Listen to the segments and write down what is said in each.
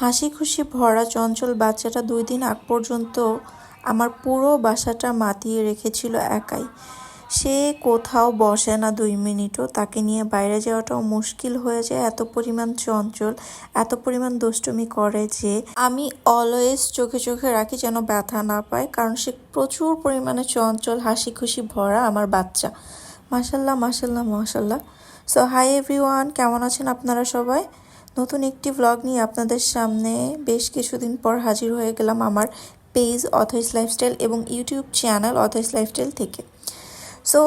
হাসি খুশি ভরা চঞ্চল বাচ্চাটা দুই দিন আগ পর্যন্ত আমার পুরো বাসাটা মাতিয়ে রেখেছিল একাই। সে কোথাও বসে না দুই মিনিটও। তাকে নিয়ে বাইরে যাওয়াটাও মুশকিল হয়ে যায়। এত পরিমাণ চঞ্চল, এত পরিমাণ দুষ্টুমি করে যে আমি অলওয়েজ চোখে চোখে রাখি যেন ব্যথা না পায়। কারণ সে প্রচুর পরিমাণে চঞ্চল হাসি খুশি ভরা আমার বাচ্চা। মাসাল্লাহ মাসাল্লাহ মাসাল্লাহ সো হাই এভরিওয়ান কেমন আছেন আপনারা সবাই? নতুন একটি ব্লগ নিয়ে আপনাদের সামনে বেশ কিছুদিন পর হাজির হয়ে গেলাম আমার পেজ অথইস লাইফস্টাইল এবং ইউটিউব চ্যানেল অথইস লাইফস্টাইল থেকে। সো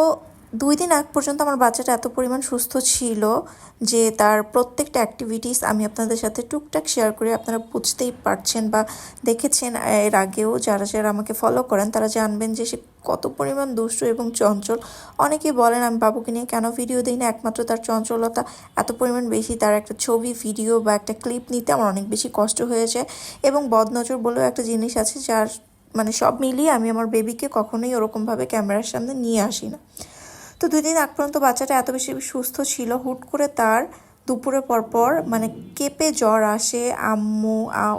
দুই দিন আগ পর্যন্ত আমার বাচ্চাটা এত পরিমাণ সুস্থ ছিল যে তার প্রত্যেকটা অ্যাক্টিভিটিস আমি আপনাদের সাথে টুকটাক শেয়ার করে আপনারা বুঝতেই পারছেন বা দেখেছেন এর আগেও যারা যারা আমাকে ফলো করেন তারা জানবেন যে সে কত পরিমাণ দুষ্ট এবং চঞ্চল। অনেকেই বলেন, আমি বাবুকে নিয়ে কেন ভিডিও দিই না? একমাত্র তার চঞ্চলতা এত পরিমাণ বেশি। তার একটা ছবি ভিডিও বা একটা ক্লিপ নিতে আমার অনেক বেশি কষ্ট হয়েছে এবং বদনজর বলেও একটা জিনিস আছে যার মানে সব মিলিয়ে আমি আমার বেবিকে কখনোই ওরকমভাবে ক্যামেরার সামনে নিয়ে আসি না। তো দুই দিন আগ পর্যন্ত বাচ্চাটা এত বেশি সুস্থ ছিল, হুট করে তার দুপুরে পরপর মানে কেঁপে জ্বর আসে, আম্মু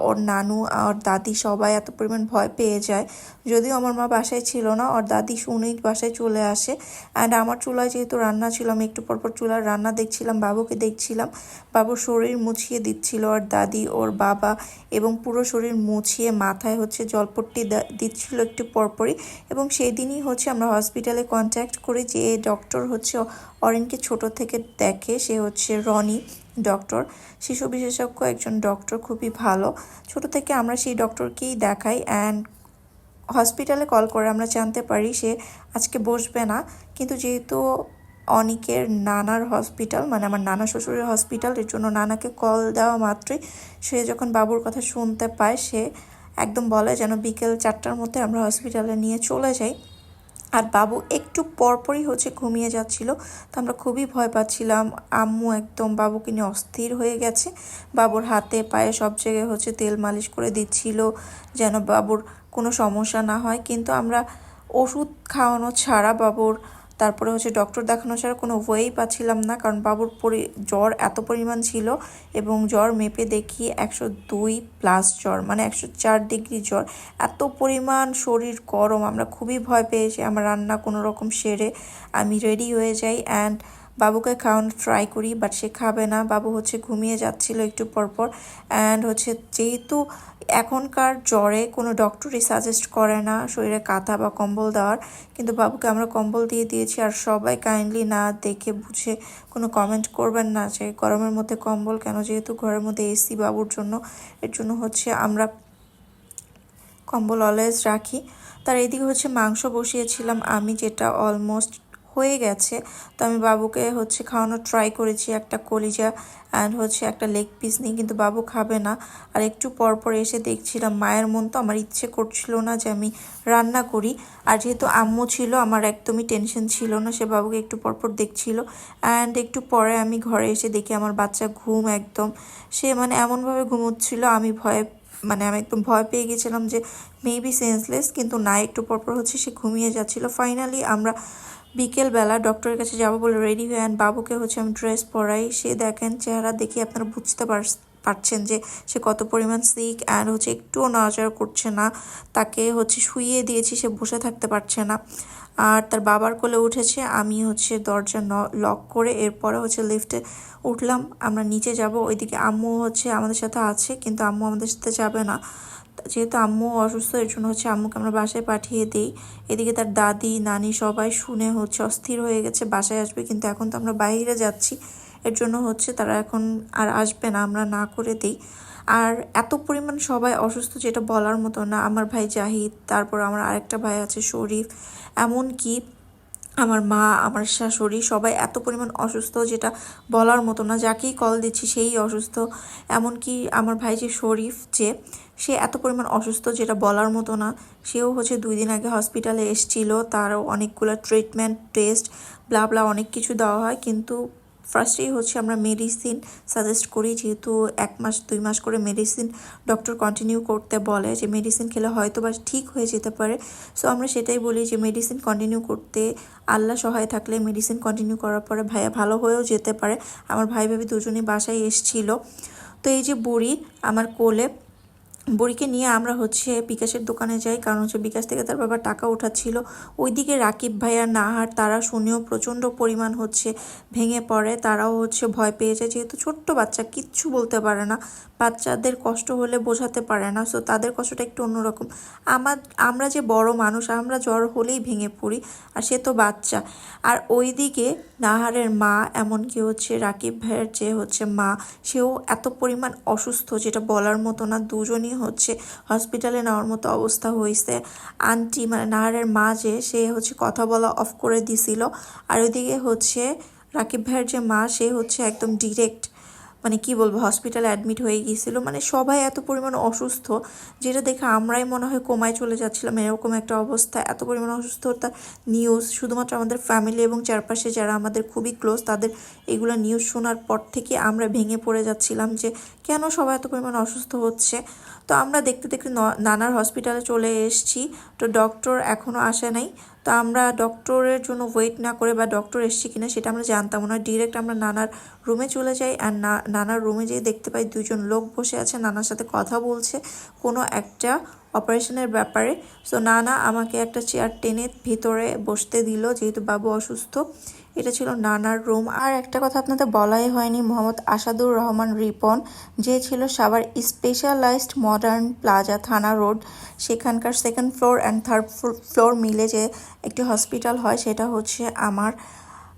ওর নানু আর দাদি সবাই এত পরিমাণ ভয় পেয়ে যায়। যদিও আমার মা বাসায় ছিল না, ওর দাদি শুনেই বাসায় চলে আসে। অ্যান্ড আমার চুলায় যেহেতু রান্না ছিল, আমি একটু পরপর চুলার রান্না দেখছিলাম, বাবুকে দেখছিলাম। বাবুর শরীর মুছিয়ে দিচ্ছিল ওর দাদি, ওর বাবা এবং পুরো শরীর মুছিয়ে মাথায় হচ্ছে জলপট্টি দিচ্ছিল একটু পরপরই এবং সেই দিনই হচ্ছে আমরা হসপিটালে কন্ট্যাক্ট করি যে ডক্টর হচ্ছে অরিনকে ছোট থেকে দেখে, সে হচ্ছে রনি ডক্টর শিশু বিশেষজ্ঞ একজন ডক্টর খুবই ভালো। ছোট থেকে আমরা সেই ডক্টরকেই দেখাই। অ্যান্ড হসপিটালে কল করে আমরা জানতে পারি সে আজকে বসবে না। কিন্তু যেহেতু অনিকের নানার হসপিটাল মানে আমার নানা শ্বশুরের হসপিটাল এর জন্য নানাকে কল দেওয়া মাত্রই সে যখন বাবুর কথা শুনতে পায়, সে একদম বলে যেন বিকেল চারটার মধ্যে আমরা হসপিটালে নিয়ে চলে যাই। আর বাবু একটু পরপরই হচ্ছে ঘুমিয়ে যাচ্ছিল। তো আমরা খুবই ভয় পাচ্ছিলাম। আম্মু একদম বাবুকে নিয়ে অস্থির হয়ে গেছে। বাবুর হাতে পায়ে সব জায়গায় হচ্ছে তেল মালিশ করে দিচ্ছিল, যেন বাবুর কোনো সমস্যা না হয়, কিন্তু আমরা ওষুধ খাওয়ানো ছাড়া বাবুর, তারপরে হচ্ছে ডক্টর দেখানো ছাড়া কোনো ওয়েই পাচ্ছিলাম না, কারণ বাবুর পরি, জ্বর এত পরিমাণ ছিল এবং জ্বর মেপে দেখি একশো দুই প্লাস জ্বর মানে একশো চার ডিগ্রি জ্বর। এত পরিমাণ শরীর গরম, আমরা খুবই ভয় পেয়েছি, আমার রান্না কোনো রকম সেরে আমি রেডি হয়ে যাই অ্যান্ড বাবুকে খাওয়ানো ট্রাই করি বাট সে খাবে না। বাবু হচ্ছে ঘুমিয়ে যাচ্ছিল একটু পরপর অ্যান্ড হচ্ছে যেহেতু এখনকার জ্বরে কোনো ডক্টরই সাজেস্ট করে না শরীরে কাঁথা বা কম্বল দেওয়ার, কিন্তু বাবুকে আমরা কম্বল দিয়ে দিয়েছি আর সবাই কাইন্ডলি না দেখে বুঝে কোনো কমেন্ট করবেন না যে গরমের মধ্যে কম্বল কেন? যেহেতু ঘরের মধ্যে এসি বাবুর জন্য, এর জন্য হচ্ছে আমরা কম্বল অলওয়েজ রাখি। তার এদিকে হচ্ছে মাংস বসিয়েছিলাম। আমি যেটা অলমোস্ট হয়ে গেছে। তো আমি বাবুকে হচ্ছে খাওয়ানোর ট্রাই করেছি একটা কলিজা অ্যান্ড হচ্ছে একটা লেগ পিস নিয়ে, কিন্তু বাবু খাবে না। আর একটু পর পর এসে দেখছিলাম মায়ের মন তো আমার ইচ্ছে করছিল না যে আমি রান্না করি। আর যেহেতু আম্মু ছিল, আমার একদমই টেনশন ছিল না, সে বাবুকে একটু পরপর দেখছিল। অ্যান্ড একটু পরে আমি ঘরে এসে দেখি আমার বাচ্চা ঘুম একদম, সে মানে এমনভাবে ঘুমোচ্ছিল, আমি ভয়ে মানে আমি একদম ভয় পেয়ে গেছিলাম যে মেবি সেন্সলেস কিন্তু না, একটু পরপর হচ্ছে সে ঘুমিয়ে যাচ্ছিল। ফাইনালি আমরা বিকেলবেলা ডক্টরের কাছে যাব বলে রেডি হয়ে অ্যান্ড বাবুকে হচ্ছে আমি ড্রেস পরাই। সে দেখেন চেহারা দেখে আপনারা বুঝতে পারছেন যে সে কত পরিমাণ সিক অ্যান্ড হচ্ছে একটুও নড়াচড়া করছে না। তাকে হচ্ছে শুইয়ে দিয়েছি, সে বসে থাকতে পারছে না। আর তার বাবার কোলে উঠেছে, আমি হচ্ছে দরজা লক করে এরপরে হচ্ছে লিফটে উঠলাম। আমরা নিচে যাব, ওইদিকে আম্মু হচ্ছে আমাদের সাথে আছে, কিন্তু আম্মু আমাদের সাথে যাবে না। যেহেতু আম্মু অসুস্থ, এর জন্য হচ্ছে আম্মুকে আমরা বাসায় পাঠিয়ে দিই। এদিকে তার দাদি, নানি সবাই শুনে হচ্ছে অস্থির হয়ে গেছে, বাসায় আসবে, কিন্তু এখন তো আমরা বাইরে যাচ্ছি। এর জন্য হচ্ছে তারা এখন আর আসবে না, আমরা না করে দিই। আর এত পরিমাণ সবাই অসুস্থ যেটা বলার মতো না। আমার ভাই জাহিদ, তারপর আমার আরেকটা ভাই আছে শরীফ এমন কি আমার মা, আমার শাশুড়ি সবাই এত পরিমাণ অসুস্থ যেটা বলার মতো না। যাকেই কল দিচ্ছি, সেই অসুস্থ। এমনকি আমার ভাই যে শরীফ যে সে এত পরিমাণ অসুস্থ যেটা বলার মতো না। সেও হচ্ছে দুই দিন আগে হসপিটালে এসছিল, তারও অনেকগুলো ট্রিটমেন্ট টেস্ট ব্লা ব্লা অনেক কিছু দেওয়া হয়। কিন্তু ফার্স্টেই হচ্ছে আমরা মেডিসিন সাজেস্ট করি, যেহেতু এক মাস, দুই মাস করে মেডিসিন ডক্টর কন্টিনিউ করতে বলে যে মেডিসিন খেলে হয়তো বা ঠিক হয়ে যেতে পারে। সো আমরা সেটাই বলি যে মেডিসিন কন্টিনিউ করতে আল্লাহ সহায় থাকলে মেডিসিন কন্টিনিউ করার পরে ভাইয়া ভালো হয়েও যেতে পারে। আমার ভাই ভাবি দুজনেই বাসায় এসছিল। তো এই যে বুড়ি আমার কোলে বুড়িকে নিয়ে আমরা হচ্ছে বিকাশের দোকানে যাই, কারণ হচ্ছে বিকাশ থেকে তার বাবা টাকা ওঠাচ্ছিল ওইদিকে রাকিব ভাই আর নাহার, তারা শুনেও প্রচণ্ড পরিমাণ হচ্ছে ভেঙে পড়ে। তারাও হচ্ছে ভয় পেয়ে যায়, যেহেতু ছোট্ট বাচ্চা, কিচ্ছু বলতে পারে না। বাচ্চাদের কষ্ট হলে বোঝাতে পারে না সো তাদের কষ্টটা একটু অন্যরকম। আমার, আমরা যে বড় মানুষ, আমরা জ্বর হলেই ভেঙে পড়ি, আর সে তো বাচ্চা। আর ওইদিকে নাহারের মা, এমনকি হচ্ছে রাকিব ভাইয়ের যে হচ্ছে মা, সেও এত পরিমাণ অসুস্থ যেটা বলার মতো না, দুজনই হচ্ছে হসপিটালে নেওয়ার মতো অবস্থা হয়েছে। আন্টি মানে নাহারের মা যে, সে হচ্ছে কথা বলা অফ করে দিছিল। আর ওইদিকে হচ্ছে রাকিব ভাইয়ের যে মা, সে হচ্ছে একদম ডিরেক্ট মানে কি বলব হসপিটালে অ্যাডমিট হয়ে গিয়েছিল। মানে সবাই এত পরিমাণ অসুস্থ, যেটা দেখে আমরাই মনে হয় কোমায় চলে যাচ্ছিলাম। এরকম একটা অবস্থা, এত পরিমাণ অসুস্থতা নিউজ শুধুমাত্র আমাদের ফ্যামিলি এবং চারপাশে যারা আমাদের খুবই ক্লোজ তাদের এগুলো নিউজ শোনার পর থেকে আমরা ভেঙে পড়ে যাচ্ছিলাম যে, কেন সবাই এত পরিমাণ অসুস্থ হচ্ছে? তো আমরা দেখতে দেখতে নানার হসপিটালে চলে এসেছি। তো ডক্টর এখনও আসে নাই। তো আমরা ডক্টরের জন্য ওয়েট না করে বা ডক্টর এসছে কিনা সেটা আমরা জানতাম না। ডিরেক্ট আমরা নানার রুমে চলে যাই আর নানার রুমে যেয়ে দেখতে পাই দুজন লোক বসে আছে, নানার সাথে কথা বলছে কোনো একটা অপারেশনের ব্যাপারে। সো নানা আমাকে একটা চেয়ার টেনে ভিতরে বসতে দিল, যেহেতু বাবু অসুস্থ। এটা ছিল নানার রুম। আর একটা কথা আপনাদের বলাই হয়নি, মোহাম্মদ আসাদুর রহমান রিপন, যে ছিল সাবার স্পেশালাইজড মডার্ন প্লাজা থানা রোড সেখানকার second floor and third floor মিলে যে একটি হসপিটাল হয়, সেটা হচ্ছে আমার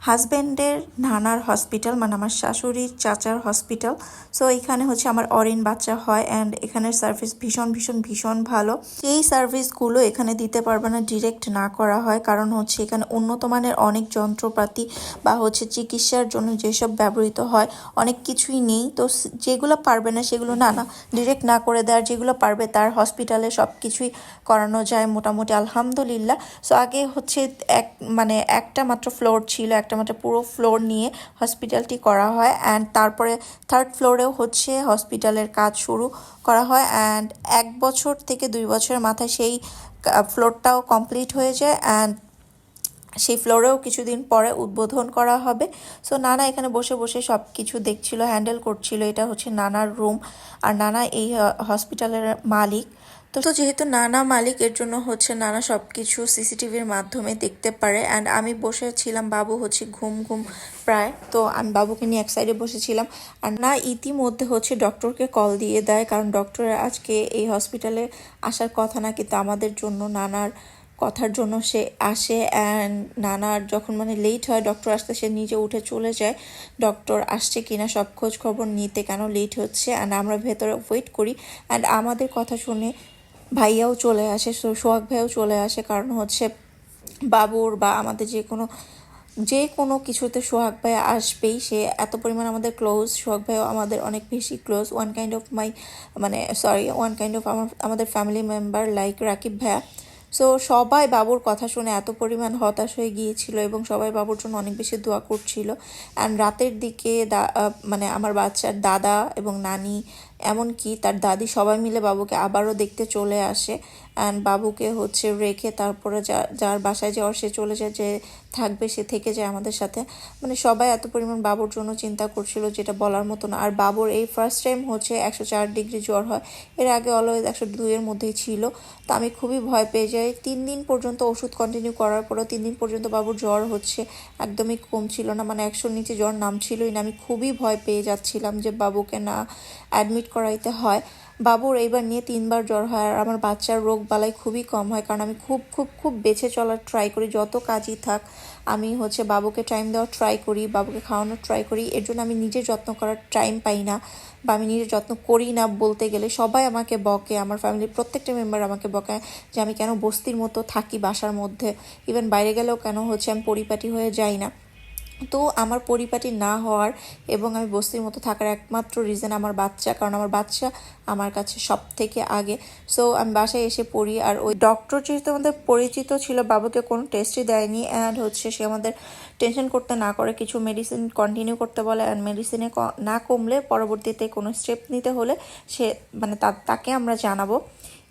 হাজব্যান্ডের নানার হসপিটাল মানে আমার শাশুড়ির চাচার হসপিটাল। সো এখানে হচ্ছে আমার অরিন বাচ্চা হয় অ্যান্ড এখানের সার্ভিস ভীষণ ভীষণ ভীষণ ভালো। এই সার্ভিসগুলো এখানে দিতে পারবে না ডিরেক্ট না করা হয়। কারণ হচ্ছে এখানে উন্নত মানের অনেক যন্ত্রপাতি বা হচ্ছে চিকিৎসার জন্য যেসব ব্যবহৃত হয়, অনেক কিছুই নেই। তো যেগুলো পারবে না, সেগুলো না না ডিরেক্ট না করে দেওয়ার যেগুলো পারবে, তার হসপিটালে সব কিছুই করানো যায় মোটামুটি, আলহামদুলিল্লাহ। সো আগে হচ্ছে এক মানে একটা মাত্র ফ্লোর ছিল একটা মাত্র পুরো ফ্লোর নিয়ে হসপিটালটি করা হয় অ্যান্ড তারপরে থার্ড ফ্লোরেও হচ্ছে হসপিটালের কাজ শুরু করা হয় অ্যান্ড এক বছর থেকে দুই বছরের মাথায় সেই ফ্লোরটাও কমপ্লিট হয়ে যায় অ্যান্ড সেই ফ্লোরেও কিছুদিন পরে উদ্বোধন করা হবে। সো নানা এখানে বসে বসে সব কিছু দেখছিল হ্যান্ডেল করছিল। এটা হচ্ছে নানার রুম আর নানা এই হসপিটালের মালিক। তো যেহেতু নানা মালিক, এর জন্য হচ্ছে নানা সব কিছু সিসিটিভির মাধ্যমে দেখতে পারে। অ্যান্ড আমি বসে ছিলাম, বাবু হচ্ছে ঘুম ঘুম প্রায়। তো আমি বাবুকে নিয়ে এক সাইডে বসেছিলাম। আর না ইতিমধ্যে হচ্ছে ডক্টরকে কল দিয়ে দেয়। কারণ ডক্টরের আজকে এই হসপিটালে আসার কথা না, কিন্তু আমাদের জন্য নানার কথার জন্য সে আসে। অ্যান্ড নানার যখন মানে লেট হয় ডক্টর আসতে সে নিজে উঠে চলে যায়। ডক্টর আসছে কিনা সব খোঁজ খবর নিতে কেন লেট হচ্ছে? অ্যান্ড আমরা ভেতরে ওয়েট করি। অ্যান্ড আমাদের কথা শুনে ভাইয়াও চলে আসে সোহাগ ভাইয়াও চলে আসে। কারণ হচ্ছে বাবুর বা আমাদের যে কোনো যে কোনো কিছুতে সোহাগ ভাই আসবেই। সে এত পরিমাণ আমাদের ক্লোজ সোহাগ ভাইও আমাদের অনেক বেশি close one kind of my মানে সরি ওয়ান কাইন্ড অফ আমার, আমাদের ফ্যামিলি মেম্বার লাইক রাকিব ভাইয়া। সো সবাই বাবুর কথা শুনে এত পরিমাণ হতাশ হয়ে গিয়েছিল এবং সবাই বাবুর জন্য অনেক বেশি দোয়া করছিল। অ্যান্ড রাতের দিকে দা- মানে আমার বাচ্চার দাদা এবং নানি এমনকি তার দাদি সবাই মিলে বাবুকে আবারও দেখতে চলে আসে। অ্যান্ড বাবুকে হচ্ছে রেখে তারপরে যা, যার বাসায় যাওয়ার সে চলে যায় যে থাকবে, সে থেকে যায় আমাদের সাথে। মানে সবাই এত পরিমাণ বাবুর জন্য চিন্তা করছিল যেটা বলার মতো না। আর বাবুর এই ফার্স্ট টাইম হচ্ছে একশো চার ডিগ্রি জ্বর হয়। এর আগে অলওয়েজ একশো দুইয়ের মধ্যেই ছিল। তো আমি খুবই ভয় পেয়ে যাই। তিন দিন পর্যন্ত ওষুধ কন্টিনিউ করার পরেও তিন দিন পর্যন্ত বাবুর জ্বর হচ্ছে। একদমই কম ছিল না। মানে একশোর নিচে জ্বর নামছিলই না। আমি খুবই ভয় পেয়ে যাচ্ছিলাম যে বাবুকে না অ্যাডমিট করাইতে হয়। বাবুর এইবার নিয়ে তিনবার জ্বর হয় আর আমার বাচ্চার রোগ বালাই খুবই কম হয় কারণ আমি খুব খুব খুব বেছে চলার ট্রাই করি, যত কাজই থাক, আমি হচ্ছে বাবুকে টাইম দেওয়ার ট্রাই করি, বাবুকে খাওয়ানোর ট্রাই করি। এর জন্য আমি নিজে যত্ন করার টাইম পাই না বা আমি নিজে যত্ন করি না বলতে গেলে সবাই আমাকে বকে, আমার ফ্যামিলির প্রত্যেকটা মেম্বার আমাকে বকে যে আমি কেন বস্তির মতো থাকি বাসার মধ্যে। ইভেন বাইরে গেলেও কেন হচ্ছে আমি পরিপাটি হয়ে যাই না। তো আমার পরিপাটি না হওয়ার এবং আমি বস্তির মতো থাকার একমাত্র রিজন আমার বাচ্চা, কারণ আমার বাচ্চা আমার কাছে সব থেকে আগে। সো আমি বাসায় এসে পড়ি আর ওই ডক্টর যেহেতু আমাদের পরিচিত ছিল, বাবুকে কোনো টেস্টই দেয়নি অ্যান্ড হচ্ছে সে আমাদের টেনশন করতে না করে, কিছু মেডিসিন কন্টিনিউ করতে বলে অ্যান্ড মেডিসিনে না কমলে পরবর্তীতে কোনো স্টেপ নিতে হলে সে মানে তাকে আমরা জানাব।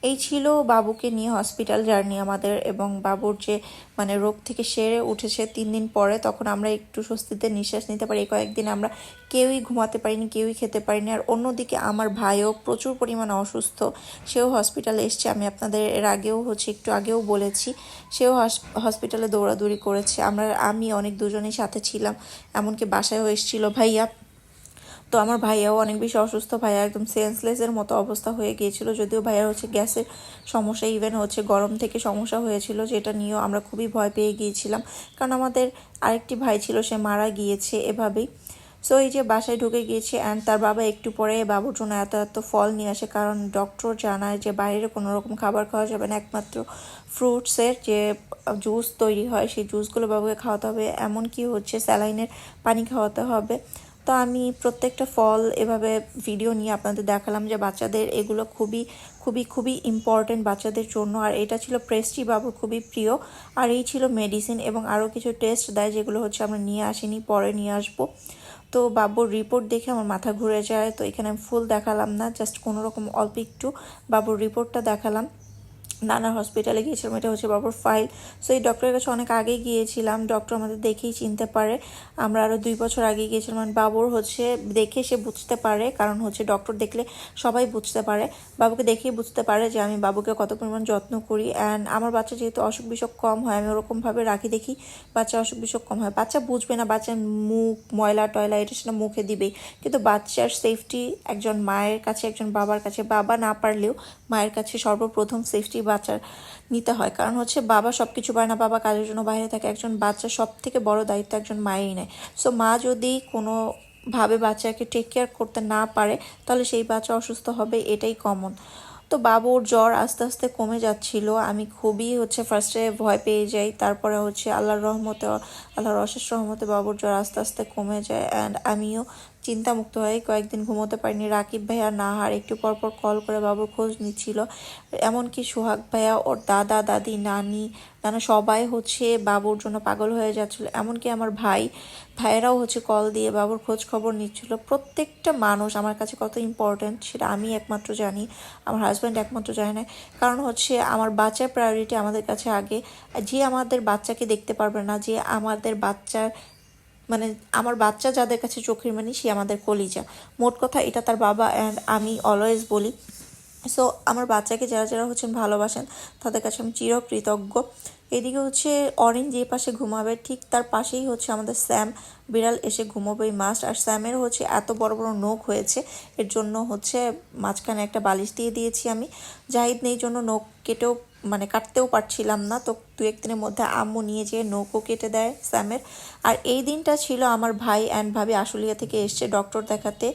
এই ছিল বাবুকে নিয়ে হসপিটাল জার্নি আমাদের এবং বাবুর যে মানে রোগ থেকে সেরে উঠেছে তিন দিন পরে, তখন আমরা একটু স্বস্তিতে নিঃশ্বাস নিতে পারি। কয়েকদিন আমরা কেউই ঘুমাতে পারিনি, কেউই খেতে পারিনি। আর অন্যদিকে আমার ভাইও প্রচুর পরিমাণে অসুস্থ, সেও হসপিটালে এসছে। আমি আপনাদের এর আগেও হচ্ছে, একটু আগেও বলেছি, সেও হসপিটালে দৌড়াদৌড়ি করেছে। আমরা, আমি অনেক দুজনেই সাথে ছিলাম, এমনকি বাসায়ও এসেছিল ভাইয়া। তো আমার ভাইয়াও অনেক বেশি অসুস্থ। ভাইয়া একদম সেন্সলেসের মতো অবস্থা হয়ে গিয়েছিল। যদিও ভাইয়ার হচ্ছে গ্যাসের সমস্যা ইভেন হচ্ছে গরম থেকে সমস্যা হয়েছিল, যেটা নিয়েও আমরা খুবই ভয় পেয়ে গিয়েছিলাম। কারণ আমাদের আরেকটি ভাই ছিল, সে মারা গিয়েছে এভাবেই। সো এই যে বাসায় ঢুকে গিয়েছে অ্যান্ড তার বাবা একটু পরে বাবুর জন্য এত এত ফল নিয়ে আসে, কারণ ডক্টর জানায় যে বাইরে কোনো রকম খাবার খাওয়া যাবে না। একমাত্র ফ্রুটসের যে জুস তৈরি হয়, সেই জুসগুলো বাবুকে খাওয়াতে হবে। এমনকি হচ্ছে স্যালাইনের পানি খাওয়াতে হবে। তো আমি প্রত্যেকটা ফল এভাবে ভিডিও নিয়ে আপনাদের দেখালাম যে বাচ্চাদের এগুলো খুবই খুবই খুবই ইম্পর্টেন্ট বাচ্চাদের জন্য। আর এটা ছিল প্রেস্টি বাবুর খুবই প্রিয়। আর এই ছিল মেডিসিন এবং আরও কিছু টেস্ট দেয় যেগুলো হচ্ছে আমরা নিয়ে আসিনি, পরে নিয়ে আসব। তো বাবুর রিপোর্ট দেখে আমার মাথা ঘুরে যায়। তো এখানে আমি ফুল দেখালাম না জাস্ট কোনো রকম অল্প একটু বাবুর রিপোর্টটা দেখালাম। নানা হসপিটালে গিয়েছিলাম এটা হচ্ছে বাবুর ফাইল সো এই ডক্টরের কাছে অনেক আগে গিয়েছিলাম। ডক্টর আমাদের দেখেই চিনতে পারে। আমরা আরও দুই বছর আগে গিয়েছিলাম। মানে বাবুর হচ্ছে, দেখে সে বুঝতে পারে। কারণ হচ্ছে ডক্টর দেখলে সবাই বুঝতে পারে। বাবুকে দেখেই বুঝতে পারে যে আমি বাবুকে কত পরিমাণ যত্ন করি। অ্যান্ড আমার বাচ্চা যেহেতু অসুখ বিসুখ কম হয়, আমি ওরকমভাবে রাখি দেখি বাচ্চা অসুখ বিসুখ কম হয়। বাচ্চা বুঝবে না, বাচ্চার মুখ, ময়লা টয়লা, এটা সেটা মুখে দিবেই। কিন্তু বাচ্চার সেফটি একজন মায়ের কাছে, একজন বাবার কাছে, বাবা না পারলেও মায়ের কাছে সর্বপ্রথম সেফটি বাচ্চার নিতে হয়। কারণ হচ্ছে বাবা সব কিছু পারে না, বাবা কাজের জন্য বাইরে থাকে। একজন বাচ্চা সব থেকে বড় দায়িত্ব একজন মায়েরই নেয়। সো মা যদি কোনো ভাবে বাচ্চাকে টেক কেয়ার করতে না পারে, তাহলে সেই বাচ্চা অসুস্থ হবে, এটাই কমন তো বাবুর জ্বর আস্তে আস্তে কমে যাচ্ছিল। আমি খুবই হচ্ছে ফার্স্টে ভয় পেয়ে যাই, তারপরে হচ্ছে আল্লাহর রহমতে, আল্লাহর অশেষ রহমতে বাবুর জ্বর আস্তে আস্তে কমে যায়। অ্যান্ড আমিও চিন্তামুক্ত হয়ে কয়েকদিন ঘুমোতে পারিনি। রাকিব ভাইয়া নাহার একটু পরপর কল করে বাবুর খোঁজ নিচ্ছিল। এমনকি সোহাগ ভাইয়া, ওর দাদা, দাদি, নানি, নানা সবাই হচ্ছে বাবুর জন্য পাগল হয়ে যাচ্ছিল। এমনকি আমার ভাই, ভাইয়েরাও হচ্ছে কল দিয়ে বাবুর খোঁজ খবর নিচ্ছিল। প্রত্যেকটা মানুষ আমার কাছে কত ইম্পর্ট্যান্ট সেটা আমি একমাত্র জানি, আমার হাজব্যান্ড একমাত্র জানে না। কারণ হচ্ছে আমার বাচ্চার প্রায়োরিটি আমাদের কাছে আগে। যে আমাদের বাচ্চাকে দেখতে পারবে না, যে আমাদের বাচ্চার মানে আমার বাচ্চা যাদের কাছে চোখের মানি সে আমাদের কলিজা। মোট কথা এটা তার বাবা অ্যান্ড আমি অলওয়েজ বলি। সো আমার বাচ্চাকে যারা যারা হচ্ছেন ভালোবাসেন, তাদের কাছে আমি চিরকৃতজ্ঞ। এদিকে হচ্ছে অরেঞ্জ যে পাশে ঘুমাবে, ঠিক তার পাশেই হচ্ছে আমাদের স্যাম। বিড়াল এসে ঘুমাবে মাস্ট আর স্যামের হচ্ছে এত বড় বড় নোখ হয়েছে, এর জন্য হচ্ছে মাঝখানে একটা বালিশ দিয়ে দিয়েছি আমি। জাহিদ নেই জন্য নোখ কেটেও মানে কাটতেও পারছিলাম না, তো দু একদিনের মধ্যে আম্মু নিয়ে যেয়ে নৌকো কেটে দেয় স্যামের। আর এই দিনটা ছিল আমার ভাই অ্যান্ড ভাবি আশুলিয়া থেকে এসছে ডক্টর দেখাতে,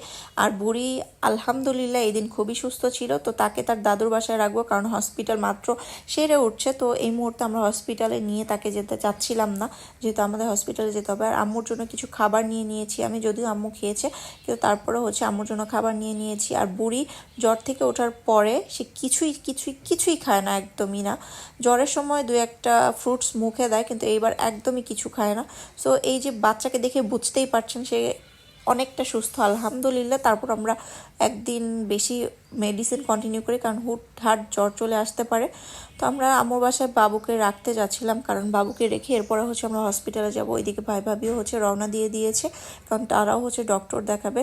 আর বুড়ি আলহামদুলিল্লাহ এই দিন খুবই সুস্থ ছিল, তো তাকে তার দাদুর বাসায় রাখব, কারণ হসপিটাল মাত্র সেরে উঠছে, তো এই মুহূর্তে আমরা হসপিটালে নিয়ে তাকে যেতে চাচ্ছিলাম না, যেহেতু আমাদের হসপিটালে যেতে হবে, আর আম্মুর জন্য কিছু খাবার নিয়ে নিয়েছি আমি, যদিও আম্মু খেয়েছে, কিন্তু তারপরে হচ্ছে আম্মুর জন্য খাবার নিয়ে নিয়েছি। আর বুড়ি জ্বর থেকে ওঠার পরে সে কিছুই কিছুই কিছুই খায় না, একদমই না। জ্বরের সময় দু একটা ফ্রুটস মুখে দেয়, কিন্তু এইবার একদমই কিছু খায় না। সো এই যে বাচ্চাকে দেখে বুঝতেই পারছেন, সে অনেকটা সুস্থ, আলহামদুলিল্লাহ। তারপর আমরা একদিন বেশি মেডিসিন কন্টিনিউ করি, কারণ হুটহাট জ্বর চলে আসতে পারে। তো আমরা আমার বাসায় বাবুকে রাখতে যাচ্ছিলাম, কারণ বাবুকে রেখে এরপরে হচ্ছে আমরা হসপিটালে যাব। ওইদিকে ভাই ভাবিও হচ্ছে রওনা দিয়ে দিয়েছে, কারণ তারাও হচ্ছে ডক্টর দেখাবে।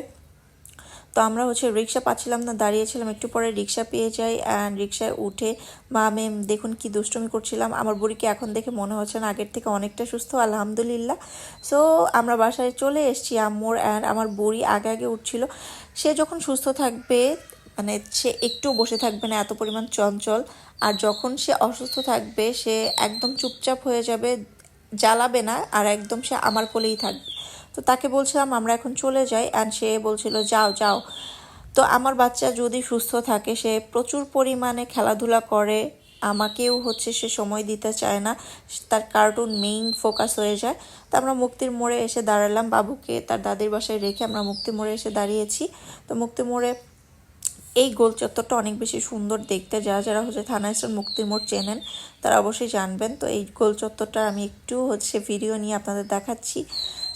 তো আমরা হচ্ছে রিক্সা পাচ্ছিলাম না, দাঁড়িয়েছিলাম, একটু পরে রিক্সা পেয়ে যাই অ্যান্ড রিক্সায় উঠে মা, মেম, দেখুন কি দুষ্টমি করছিলাম, আমার বুড়িকে এখন দেখে মনে হচ্ছে না আগের থেকে অনেকটা সুস্থ, আলহামদুলিল্লাহ। সো আমরা বাসায় চলে এসেছি আম্মুর অ্যান্ড আমার বুড়ি আগে আগে উঠছিল। সে যখন সুস্থ থাকবে মানে সে একটু বসে থাকবে না, এত পরিমাণ চঞ্চল, আর যখন সে অসুস্থ থাকবে, সে একদম চুপচাপ হয়ে যাবে, জ্বালাবে না, আর একদম সে আমার কোলেই থাকবে। তো তাকে বলছিলাম, আমরা এখন চলে যাই। অ্যান্ড সে বলছিল, যাও যাও। তো আমার বাচ্চা যদি সুস্থ থাকে, সে প্রচুর পরিমাণে খেলাধুলা করে। আমাকেও হচ্ছে সে সময় দিতে চায় না। তার কার্টুন মেইন ফোকাস হয়ে যায়। তো আমরা মুক্তির মোড়ে এসে দাঁড়ালাম বাবুকে। তার দাদির বাসায় রেখে আমরা মুক্তি মোড়ে এসে দাঁড়িয়েছি। তো মুক্তি মোড়ে এই গোল চত্বরটা অনেক বেশি সুন্দর দেখতে। যারা যারা হচ্ছে থানা স্টার মুক্তির মোড় চেনেন, তারা অবশ্যই জানবেন। তো এই গোল চত্বরটা আমি একটু হচ্ছে ভিডিও নিয়ে আপনাদের দেখাচ্ছি।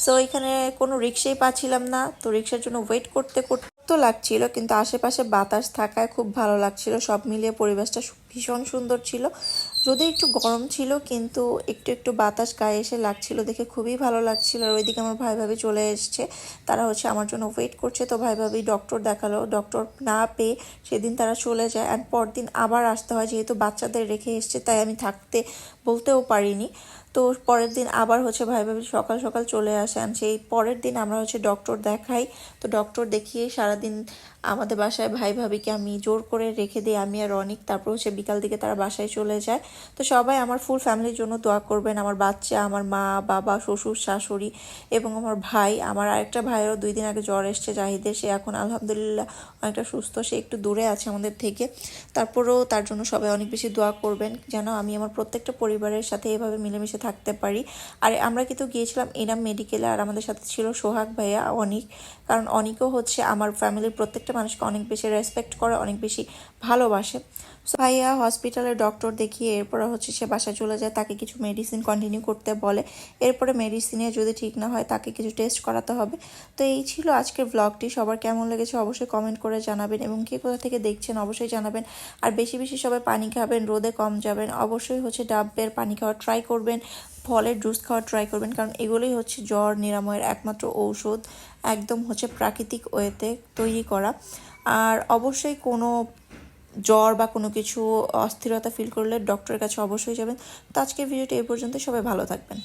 সো এখানে কোনো রিক্সাই পাচ্ছিলাম না। তো রিক্সার জন্য ওয়েট করতে করতে তো লাগছিল, কিন্তু আশেপাশে বাতাস থাকায় খুব ভালো লাগছিল। সব মিলিয়ে পরিবেশটা ভীষণ সুন্দর ছিল। যদি একটু গরম ছিল, কিন্তু একটু একটু বাতাস গায়ে এসে লাগছিল দেখে খুবই ভালো লাগছিল। আর ওইদিকে আমার ভাই ভাবি চলে এসছে। তারা হচ্ছে আমার জন্য ওয়েট করছে। তো ভাই ভাবি ডক্টর দেখাল। ডক্টর না পেয়ে সেদিন তারা চলে যায় অ্যান্ড পরদিন আবার আসতে হয়, যেহেতু বাচ্চাদের রেখে এসছে, তাই আমি থাকতে বলতেও পারিনি। তো পরের দিন আবার হচ্ছে ভাই ভাবি সকাল সকাল চলে আসেন সেই পরের দিন আমরা হচ্ছে ডক্টর দেখাই। তো ডক্টর দেখিয়ে সারাদিন আমাদের বাসায় ভাই ভাবিকে আমি জোর করে রেখে দিই, আমি আর অনেক তারপর হচ্ছে বিকাল দিকে তারা বাসায় চলে যায়। তো সবাই আমার ফুল ফ্যামিলির জন্য দোয়া করবেন। আমার বাচ্চা, আমার মা, বাবা, শ্বশুর, শাশুড়ি এবং আমার ভাই। আমার আরেকটা ভাইয়েরও দুই দিন আগে জ্বর এসছে, জাহিদের। সে এখন আলহামদুলিল্লাহ অনেকটা সুস্থ। সে একটু দূরে আছে আমাদের থেকে। তারপরেও তার জন্য সবাই অনেক বেশি দোয়া করবেন যেন আমি আমার প্রত্যেকটা পরিবারের সাথে এভাবে মিলেমিশে থাকতে পারি। আর আমরা কিন্তু গিয়েছিলাম এনাম মেডিকেলে, আর আমাদের সাথে ছিল সোহাগ ভাইয়া, অনিক। কারণ অনিকও হচ্ছে আমার ফ্যামিলির প্রত্যেকটা মানুষকে অনেক বেশি রেসপেক্ট করে অনেক বেশি ভালোবাসে। So, ভাইয়া হসপিটালে ডক্টর দেখিয়ে এরপরে হচ্ছে সে বাসায় চলে যায় তাকে কিছু মেডিসিন কন্টিনিউ করতে বলে। এরপরে মেডিসিনে যদি ঠিক না হয় তাকে কিছু টেস্ট করাতে হবে। তো এই ছিল আজকের ব্লগটি সবার কেমন লেগেছে অবশ্যই কমেন্ট করে জানাবেন এবং কে কোথা থেকে দেখছেন অবশ্যই জানাবেন। আর বেশি বেশি সবাই পানি খাবেন রোদে কম যাবেন। অবশ্যই হচ্ছে ডাবের পানি খাওয়া ট্রাই করবেন ফলের জুস খাওয়া ট্রাই করবেন কারণ এগুলোই হচ্ছে জ্বর নিরাময়ের একমাত্র ঔষধ একদম হচ্ছে প্রাকৃতিক ওয়েতে তৈরি করা। আর অবশ্যই কোনো জ্বর বা কোনো কিছু, অস্থিরতা ফিল করলে ডক্টরের কাছে অবশ্যই যাবেন। তো আজকের ভিডিওটি এই পর্যন্ত সবাই ভালো থাকবেন।